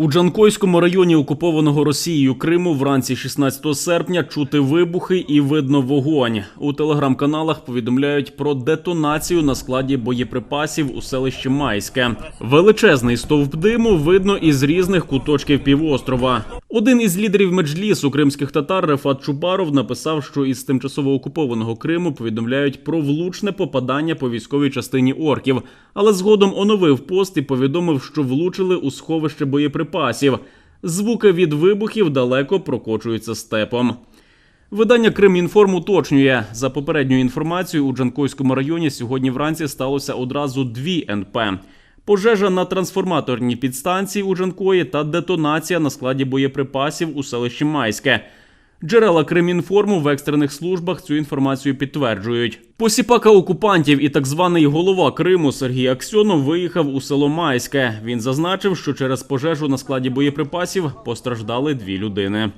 У Джанкойському районі окупованого Росією Криму вранці 16 серпня чути вибухи і видно вогонь. У телеграм-каналах повідомляють про детонацію на складі боєприпасів у селищі Майське. Величезний стовп диму видно із різних куточків півострова. Один із лідерів меджлісу кримських татар Рефат Чубаров написав, що із тимчасово окупованого Криму повідомляють про влучне попадання по військовій частині орків, але згодом оновив пост і повідомив, що влучили у сховище боєприпасів. Звуки від вибухів далеко прокочуються степом. Видання Кримінформ уточнює за попередньою інформацією у Джанкойському районі сьогодні вранці сталося одразу дві НП. Пожежа на трансформаторній підстанції у Джанкої та детонація на складі боєприпасів у селищі Майське. Джерела Кримінформу в екстрених службах цю інформацію підтверджують. Посіпака окупантів і так званий голова Криму Сергій Аксьонов виїхав у село Майське. Він зазначив, що через пожежу на складі боєприпасів постраждали дві людини.